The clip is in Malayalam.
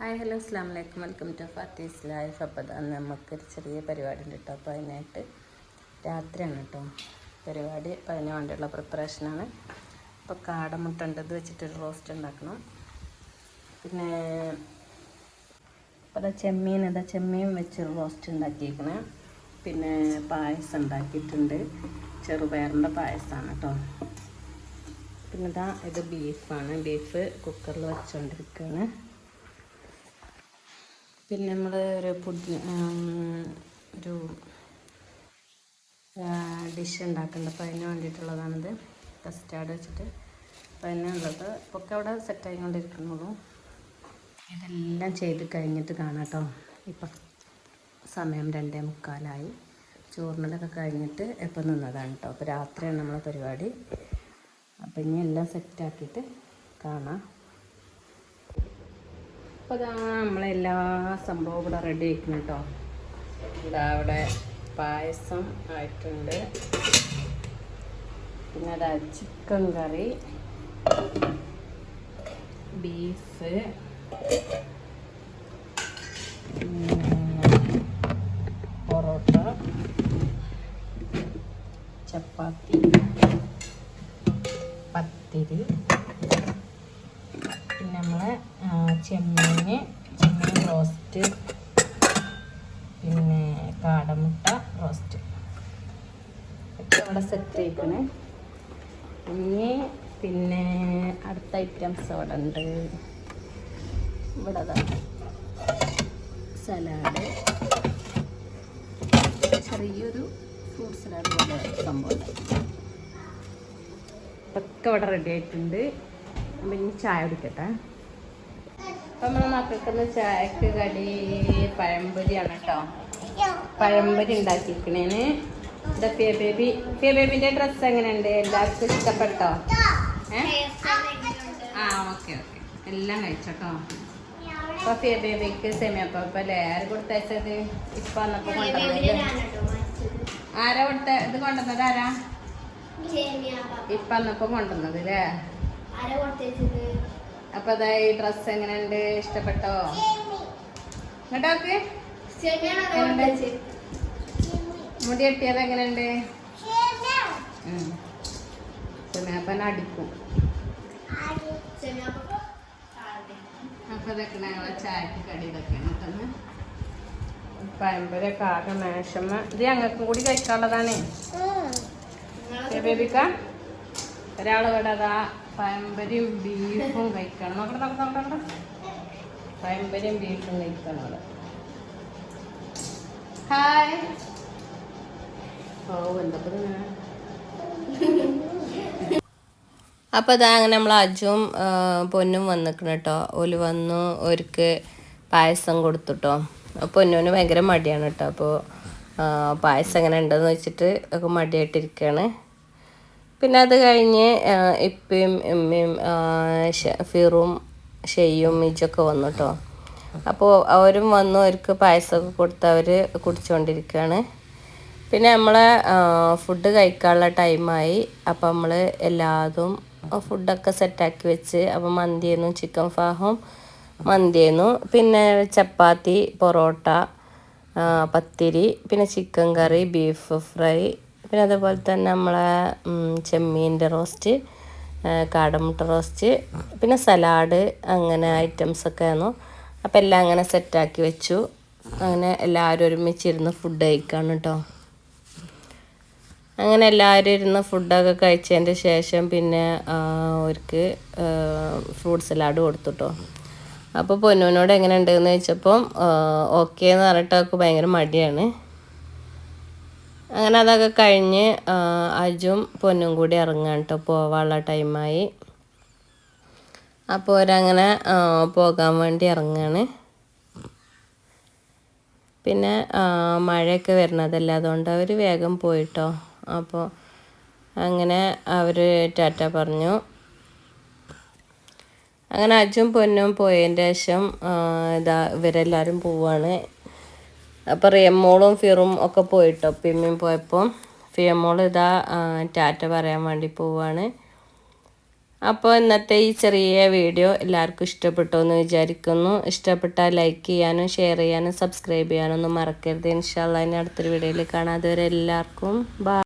ഹായ് ഹലോ അസ്ലാം വലൈക്കും വെൽക്കം ടു ഫാത്തീസ് ലൈഫ്. അപ്പോൾ അന്ന് നമുക്കൊരു ചെറിയ പരിപാടി ഉണ്ട് കേട്ടോ അപ്പോൾ അതിനായിട്ട് രാത്രിയാണ് കേട്ടോ പരിപാടി. അപ്പോൾ അതിന് വേണ്ടിയുള്ള പ്രിപ്പറേഷനാണ് അപ്പോൾ കാടമുട്ട ഉണ്ട്. വെച്ചിട്ടൊരു റോസ്റ്റ് ഉണ്ടാക്കണം. പിന്നെ അപ്പോൾ അതാ ചെമ്മീൻ അതാ ചെമ്മീൻ വെച്ച് റോസ്റ്റ് ഉണ്ടാക്കിയിരിക്കണേ പിന്നെ പായസം ഉണ്ടാക്കിയിട്ടുണ്ട്. ചെറുപയറിന്റെ പായസമാണ് കേട്ടോ പിന്നെ ഇതാ ഇത് ബീഫാണ് ബീഫ് കുക്കറിൽ വെച്ചുകൊണ്ടിരിക്കുകയാണ് പിന്നെ നമ്മൾ ഒരു പുഡ് ഒരു ഡിഷ് ഉണ്ടാക്കുന്നുണ്ട് അപ്പോൾ അതിന് വേണ്ടിയിട്ടുള്ളതാണിത്. കസ്റ്റാർഡ് വെച്ചിട്ട്. അപ്പോൾ ഇപ്പോൾ ഒക്കെ അവിടെ സെറ്റായിക്കൊണ്ടിരിക്കുന്നുള്ളൂ ഇതെല്ലാം ചെയ്ത് കഴിഞ്ഞിട്ട് കാണാം കേട്ടോ. ഇപ്പം സമയം രണ്ടേ മുക്കാലായി. ചോറിനതൊക്കെ കഴിഞ്ഞിട്ട് എപ്പോൾ നിന്നതാണ് കേട്ടോ. അപ്പോൾ രാത്രിയാണ് നമ്മളെ പരിപാടി. അപ്പം ഇനി എല്ലാം സെറ്റാക്കിയിട്ട് കാണാം. അപ്പോൾ നമ്മളെല്ലാ സംഭവവും ഇവിടെ റെഡി ആയിരിക്കും കേട്ടോ ഇതാ അവിടെ പായസം ആയിട്ടുണ്ട്. പിന്നെ അതാ chicken curry beef parotta chapati pathiri. പിന്നെ നമ്മളെ ചെമ്മീൻ ചെമ്മീൻ റോസ്റ്റ് പിന്നെ കാടമുട്ട റോസ്റ്റ് ഒക്കെ ഇവിടെ സെറ്റ് ചെയ്യിക്കണേ ഇനി പിന്നെ അടുത്ത ഐറ്റംസ് അവിടെ ഉണ്ട്. ഇവിടെ സലാഡ് ചെറിയൊരു ഫ്രൂട്ട് സലാഡ് പോലെ സംഭവം ഒക്കെ ഇവിടെ റെഡി ആയിട്ടുണ്ട്. അപ്പം ഇനി ചായ കുടിക്കട്ടെ. നമ്മളെ മക്കൾക്കൊന്ന് ചായക്ക് കടി പഴംപൊരിയാണ് കേട്ടോ പഴംപൊരി ഉണ്ടാക്കിയിരിക്കണേന്. ഇതാ പിയ ബേബി പിയ ബേബിന്റെ ഡ്രസ്സ് എങ്ങനെയുണ്ട്? എല്ലാവർക്കും ഇഷ്ടപ്പെട്ടോ? ഏ? ആ ഓക്കെ ഓക്കെ. എല്ലാം കഴിച്ചോട്ടോ. അപ്പോൾ പിയ ബേബിക്ക് സെമിയപ്പം അപ്പം അല്ലേ? ആര് കൊടുത്തയച്ചത്? ഇപ്പം വന്നപ്പോൾ കൊണ്ടുവന്നത് ആരാ കൊടുത്ത ഇത് കൊണ്ടുവന്നത് ആരാ? ഇപ്പം വന്നപ്പോൾ കൊണ്ടുവന്നത് അല്ലേ? അപ്പൊ അതാ ഈ ഡ്രസ് എങ്ങനെയുണ്ട്? ഇഷ്ടപ്പെട്ടോ? ഇങ്ങോട്ടോക്ക്. മുടി കെട്ടിയത് എങ്ങനെയുണ്ട്? സുമേപ്പൻ അടിക്കും. അപ്പൊ ഇതൊക്കെ ഞങ്ങളെ ചായക്ക് കടി ഇതൊക്കെയാണ് കേട്ടത് പഴമ്പരൊക്കെ ആകെ മേശമ്മ. ഇത് ഞങ്ങൾക്കും കൂടി കഴിക്കാനുള്ളതാണേ. ബേബിക്ക? ഒരാൾ ഇവിടെ അതാ പഴമ്പരിയും ബീഫും കഴിക്കണം. നോക്കട്ടെ നോക്കട്ടെ നോക്കട്ടെ പഴമ്പരിയും ബീഫും കഴിക്കണം അവിടെ. ഹായ്. ഓ എന്താ അപ്പം അപ്പോൾ ഇതാ അങ്ങനെ നമ്മൾ അജും പൊന്നും വന്നിക്കണം കേട്ടോ ഓൽ വന്നു ഒരുക്ക് പായസം കൊടുത്തുട്ടോ പൊന്നുവിന് ഭയങ്കര മടിയാണ് കേട്ടോ അപ്പോൾ പായസം എങ്ങനെ ഉണ്ടെന്ന് വെച്ചിട്ട് ഒക്കെ മടിയായിട്ടിരിക്കുകയാണ് പിന്നെ അത് കഴിഞ്ഞ് ഇപ്പയും ഇമ്മയും ഫിറും ഷെയ്യും മിജൊക്കെ വന്നു കേട്ടോ അപ്പോൾ അവരും വന്നു അവർക്ക് പായസമൊക്കെ കൊടുത്ത് അവർ കുടിച്ചുകൊണ്ടിരിക്കുകയാണ് പിന്നെ നമ്മളെ ഫുഡ് കഴിക്കാനുള്ള ടൈമായി. അപ്പം നമ്മൾ എല്ലാതും ഫുഡൊക്കെ സെറ്റാക്കി വെച്ച് അപ്പം മന്തിയെന്നു ചിക്കൻ ഫാഹും മന്തിയെന്നു. പിന്നെ ചപ്പാത്തി പൊറോട്ട പത്തിരി പിന്നെ ചിക്കൻ കറി ബീഫ് ഫ്രൈ പിന്നെ അതേപോലെ തന്നെ നമ്മളെ ചെമ്മീന്റെ റോസ്റ്റ് കാടമുട്ട റോസ്റ്റ് പിന്നെ സലാഡ് അങ്ങനെ ഐറ്റംസ് ഒക്കെ ആയിരുന്നു. അപ്പോൾ എല്ലാം അങ്ങനെ സെറ്റാക്കി വെച്ചു. അങ്ങനെ എല്ലാവരും ഒരുമിച്ചിരുന്ന് ഫുഡ് കഴിക്കാണ് കേട്ടോ അങ്ങനെ എല്ലാവരും ഇരുന്ന് ഫുഡൊക്കെ കഴിച്ചതിന്റെ ശേഷം പിന്നെ അവർക്ക് ഫ്രൂട്ട് സലാഡ് കൊടുത്തുട്ടോ അപ്പോൾ പൊന്നുവിനോട് എങ്ങനെ ഉണ്ടെന്ന് ചോദിച്ചപ്പം ഓക്കെ എന്ന് പറഞ്ഞിട്ട് അവർക്ക് ഭയങ്കര മടിയാണ്. അങ്ങനെ അതൊക്കെ കഴിഞ്ഞ് അജും പൊന്നും കൂടി ഇറങ്ങാൻ കേട്ടോ പോവാനുള്ള ടൈമായി. അപ്പോൾ അവരങ്ങനെ പോകാൻ വേണ്ടി ഇറങ്ങാണ്. പിന്നെ മഴയൊക്കെ വരുന്നതല്ലേ അതുകൊണ്ട് അവർ വേഗം പോയിട്ടോ. അപ്പോൾ അങ്ങനെ അവർ ടാറ്റ പറഞ്ഞു. അങ്ങനെ അജും പൊന്നും പോയതിന്റെ ശേഷം ഇതാ ഇവരെല്ലാവരും പോവാണ്. അപ്പോൾ റിയമ്മോളും ഫിറും ഒക്കെ പോയിട്ടോ. പിമ്മിയും പോയപ്പോൾ ഫിയമ്മോൾ ഇതാ ടാറ്റ പറയാൻ വേണ്ടി പോവാണ്. അപ്പോൾ ഇന്നത്തെ ഈ ചെറിയ വീഡിയോ എല്ലാവർക്കും ഇഷ്ടപ്പെട്ടു എന്ന് വിചാരിക്കുന്നു. ഇഷ്ടപ്പെട്ടാൽ ലൈക്ക് ചെയ്യാനും ഷെയർ ചെയ്യാനും സബ്സ്ക്രൈബ് ചെയ്യാനൊന്നും മറക്കരുത്. ഇൻഷാല്ല ഇനി അടുത്തൊരു വീഡിയോയിൽ കാണാം. അതുവരെ എല്ലാവർക്കും ബൈ